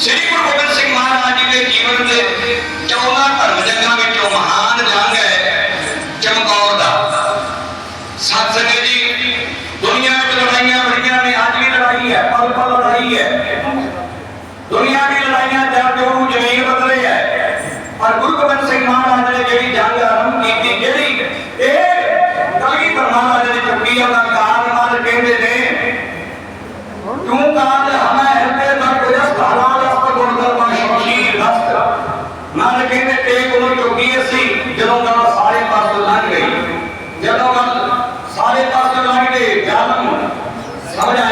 ਸ੍ਰੀ ਗੁਰੂ ਗੋਬਿੰਦ ਸਿੰਘ ਮਹਾਰਾਜ ਜੀ ਦੇ ਜੀਵਨ ਦੇ 14 ਧਰਮ ਜੰਗਾਂ ਵਿੱਚੋਂ ਮਹਾਨ ਜੰਗ ਹੈ ਚਮਕੌਰ ਦਾ। ਸੱਤ ਸੰਗਤ ਜੀ, ਦੁਨੀਆ ਵਿੱਚ ਲੜਾਈਆਂ ਬੜੀਆਂ ਨੇ, ਅੱਜ ਵੀ ਲੜਾਈ ਹੈ ਪਲ ਪਲ ਲੜਾਈ ਹੈ। ਦੁਨੀਆ ਦੀ जनावर सारे पास मांगे जान समझ आए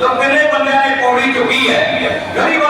ਜੋ ਕਿੰਨੇ ਬੰਦਿਆਂ ਨੇ ਪੌੜੀ ਚੁੱਕੀ ਹੈ। ਗਰੀਬ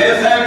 వ్యవసాయం